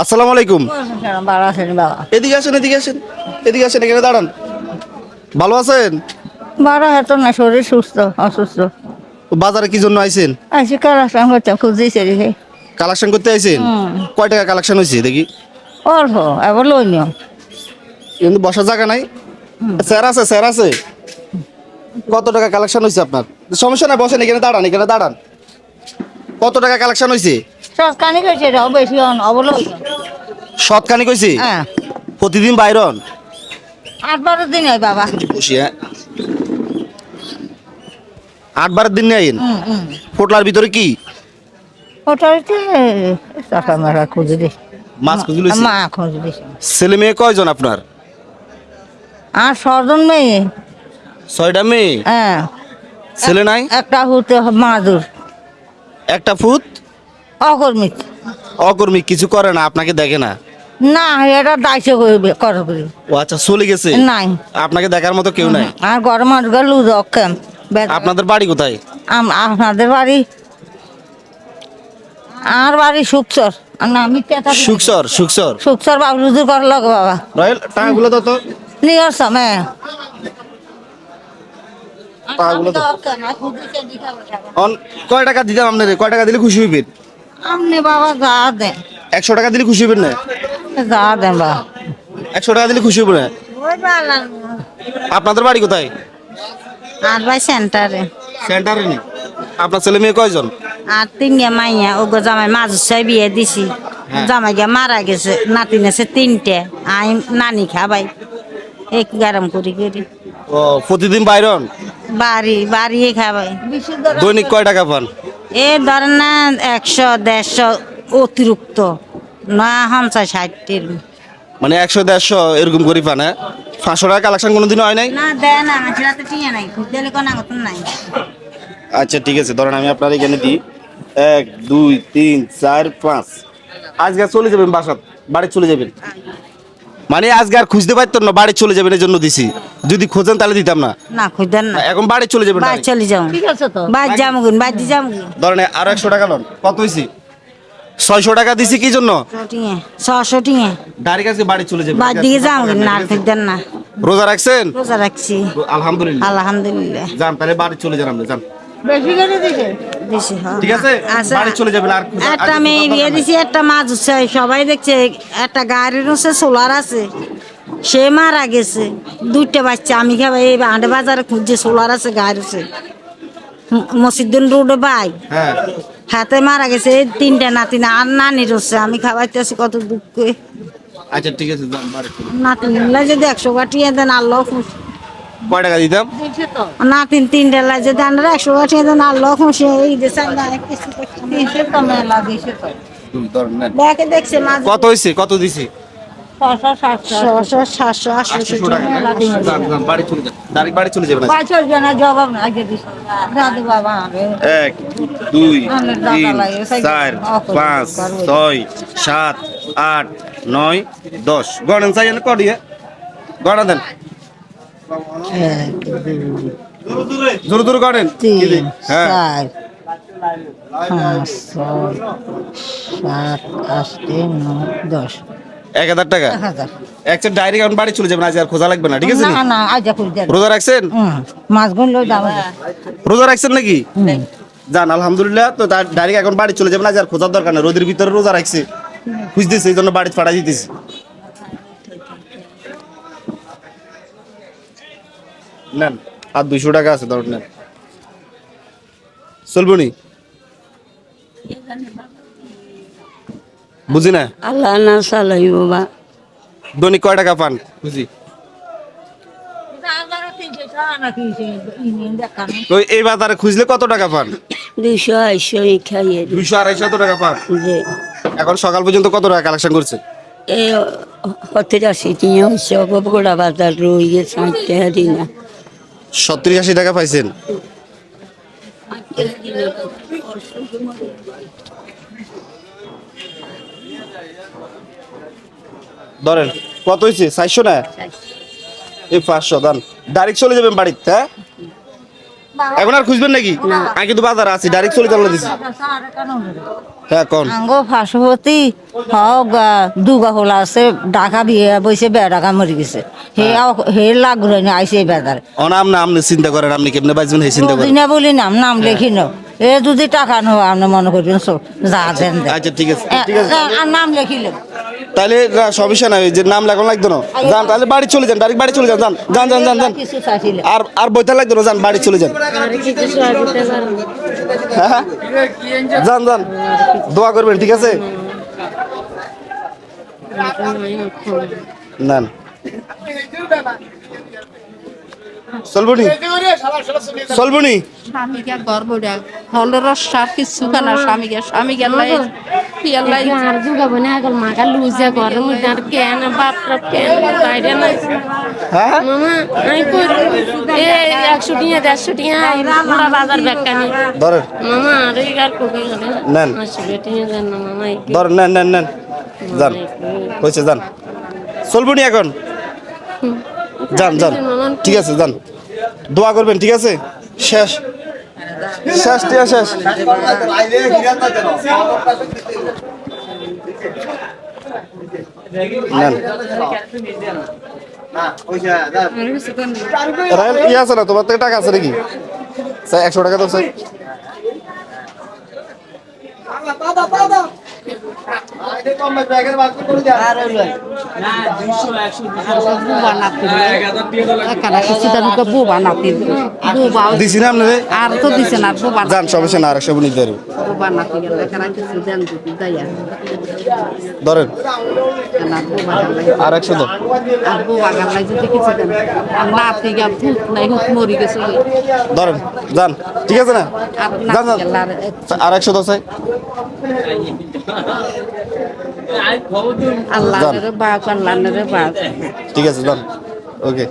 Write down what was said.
আসসালামু আলাইকুম। এদিকে আসেন এদিকে আসেন এদিকে আসেন এখানে দাঁড়ান। ভালো আছেন? বাড়া এত না শরীর সুস্থ অসুস্থ। বাজারে কি জন্য আইছেন? আইসি কারাসান করতে খুঁজেছে রে কালেকশন করতে আইছেন? কয় টাকা কালেকশন হয়েছে দেখি। অল্প এবার লইনিও কিন্তু বসার জায়গা নাই? স্যার আছে স্যার আছে? কত টাকা কালেকশন হয়েছে আপনার? সমস্যা নাই বসেন এখানে দাঁড়ান এখানে দাঁড়ান। কত টাকা কালেকশন হয়েছে সৎকানি কইছে রে বেশি অবলো সৎখানি কইছি? হ্যাঁ। প্রতিদিন বাইরন? আট বারো দিন হয় বাবা। খুশি হ্যাঁ। আট বারের দিন নেই? ফোটলার ভিতরে কি? ছেলে মেয়ে কয়জন আপনার? আর ছজন মেয়ে। ছয়টা মেয়ে? হ্যাঁ। ছেলে নাই? একটা হতে মাদুর। একটা ফুট অকর্মিক। অকর্মী কিছু করে না আপনাকে দেখে না? না এটা দায়িত্ব করবে করবে ও আচ্ছা চলে গেছে? নাই। আপনাকে দেখার মতো কেউ নাই? আর গরম মানুষ লুজ অক্ষম। আপনাদের বাড়ি কোথায়? আম- আপনাদের বাড়ি? আর বাড়ি আর না আমি সুকসর সুকসর সুকচর বাবু রুজু কর লগ বাবা। রয়েল টাকাগুলো তো। তো তো অন কয় টাকা দিতাম আপনার কয় টাকা দিলে খুশি হইবেন? আমনি বাবা যা দেন একশো টাকা দিলে খুশি হইবেন না? যা দেন বাবা একশো টাকা দিলে খুশি হইবেন না? আপনাদের বাড়ি কোথায়? আর ভাই সেন্টারে। সেন্টারে নি। আপনার ছেলে মেয়ে কয়জন? আর তিনটা মাইয়া ওগো জামাই মাঝ ছয় বিয়ে দিছি। হ্যাঁ। জামাই গিয়া মারা গেছে নাতিন আছে তিনটে আই নানি খাবাই এক গরম করি করি। ও প্রতিদিন বাইরন বাড়ি বাড়িয়ে খাবাই দৈনিক কয় টাকা পান? এ ধরেন না একশো দেড়শো অতিরিক্ত না পঞ্চাশ ষাটটির। মানে একশো দেড়শো এরকম করি পান। হ্যাঁ পাঁচশো টাকা কালেকশন কোনোদিনও হয় নাই? না দেয় না আমার রাতে টিয়া নাই দিলে কোনো আগত নাই। আচ্ছা ঠিক আছে ধরেন আমি আপনার এখানে দিই। এক দুই তিন চার পাঁচ। আজকে চলে যাবেন বাসাত বাড়ি চলে যাবেন। মানে আজকে আর খুঁজতে পারতেন না বাড়ি চলে যাবেন এই জন্য দিছি। যদি খোঁজেন তাহলে দিতাম না। না খুঁজেন না। এখন বাড়ি চলে যাবেন বাড়ি চলে যাও ঠিক আছে তো। বাড়ি যামগুন বাড়ি যামগুন ধরেন আরও একশো টাকা লোন কত হয়েছি ছয়শো টাকা দিছি কি জন্য? ছশো টিয়া ডাইরেক্ট আজকে বাড়ি চলে যাবেন বাড়ি দিকে যামগুন না খুঁজেন না। রোজা রাখছেন? রোজা রাখছি। আলহামদুলিল্লাহ। আলহামদুলিল্লাহ। যান তাহলে বাড়ি চলে যান আপনি যান। বেশি করে দিছে? দিছি হ্যাঁ। ঠিক আছে? আচ্ছা। বাড়ি চলে যাবেন আর একটা মেয়ে বিয়ে দিছি একটা মাছ উঠছে সবাই দেখছে একটা গাড়ির সোলার আছে। সে মারা গেছে দুইটা বাচ্চা আমি খাবার এই আন্ডে বাজারে খুঁজছে সোলার আছে গাড়ি আছে মসজিদ্দিন রোডে বাই। হ্যাঁ। হাতে মারা গেছে এই তিনটা নাতিন আর নানি রচ্ছে আমি খাওয়াইতেছি কত দুঃখে। আচ্ছা ঠিক আছে নিলে যদি একশো কাটিয়ে দেন আল্লাহ খুশি। কয় টাকা দিতাম? দিছে তো নাতিন তিনটা লাই যদি আমরা একশো কাটিয়ে দেন আল্লাহ খুশি এই না। মাছ কত হয়েছে কত দিছি? না এক দুই তিন চার পাঁচ ছয় সাত আট নয় দশ। চাই কটি গণা দেন। জোর তিন হ্যাঁ। চার পাঁচ ছয় সাত আট নয় দশ। এক হাজার টাকা? এক ডাইরেক্ট এখন বাড়ি চলে যাবেন আজ আর খোঁজা লাগবে না ঠিক আছে নি? না? না আজ রোজা রাখছেন? মাছ লই দাম রোজা রাখছেন নাকি? যান আলহামদুলিল্লাহ তো ডাইরেক্ট এখন বাড়ি চলে যাবেন আজ আর খোঁজার দরকার রোদের ভিতরে রোজা রাখছে। খুঁজতেছে এই জন্য বাড়ি ফাটা দিতেছি। নেন। আর দুইশো টাকা আছে ধর নেন। চলবো নি বুঝি না? আল্লাহ না চালাই বাবা। দৈনিক কয় টাকা পান? বুঝি। তো এই বাজারে খুঁজলে কত টাকা পান? দুইশো আড়াইশো খাইয়ে। দুইশো আড়াইশো টাকা পান? এখন সকাল পর্যন্ত কত টাকা কালেকশন করছে? এই হতে আসি তিন হচ্ছে গোড়া বাজার রই গেছে না। সত্তর আশি টাকা পাইছেন। ধরেন, কত হয়েছে চারশো না? এই পাঁচশো, দান। ডাইরেক্ট চলে যাবেন বাড়িতে হ্যাঁ? এখন আর খুঁজবেন নাকি? আমি কিন্তু বাজারে আছি ডাইরেক্ট চলে চালা দিছি। হ্যাঁ কোন? আঙ্গ হক দুগা হলা আছে বিয়ে বইছে বে ডাকা মরি গেছে। হে আও- হে না আইসে বেদার। অনাম না আপনি চিন্তা করেন আপনি কেমনে বাঁচবেন সেই চিন্তা করেন। দিনা বলি নাম নাম লেখি নো এ যদি টাকা নো আপনি মনে করবেন সব যা দেন দেন। আচ্ছা ঠিক আছে ঠিক আছে। আর নাম লেখিলেন তাহলে না, সমস্যা নাই যে নাম লাগানো লাগতো না। যান তাহলে বাড়ি চলে যান ডাইরেক্ট বাড়ি চলে যান যান যান যান যান যান। আর আর বইতে লাগতো না যান বাড়ি চলে যান। হ্যাঁ যান যান। দোয়া করবেন ঠিক আছে? নেন। চলবনি চলবনি স্বামীকে গর্বটা হলের সার কিছু কেনা স্বামীকে। স্বামীকে লাই পিয়ালাই আর যুগাবো না আগল মাগা লুজে ঘরের আর কেন কেন বাইরে নাই হ্যাঁ? মামা আমি কই এ টিয়া টিয়া পুরা বাজার মামা আর এই আর কোকি গেলে নেন। আসবে টিয়া দেন না মামা এই ধরেন নেন নেন নেন। যান। হয়েছে যান। চলবনি এখন? যান যান। ঠিক আছে, যান। দোয়া করবেন, ঠিক আছে? শেষ। শেষ, টিয়া, শেষ। আছে না? তোমার থেকে টাকা আছে নাকি? স্যার, একশো টাকা দাও স্যার এখানে কিছু দামকে বুবা নাতি বুবা দিছি না আপনারে আর তো দিছে না বুবা যান সমস্যা না আর একশো নিতে পারব বুবা নাতি গেল এখানে কিছু দেন যদি দেয়া। ধরেন। আর একশো দাও আর বুবা গেলাই যদি কিছু দেন। গা ভূত নাই মরি গেছে ধরেন যান। ঠিক আছে না? আর যান যান। আর একশো দশ আল্লাহ রে বাপ আল্লাহ রে বাপ। ঠিক আছে যান। ওকে।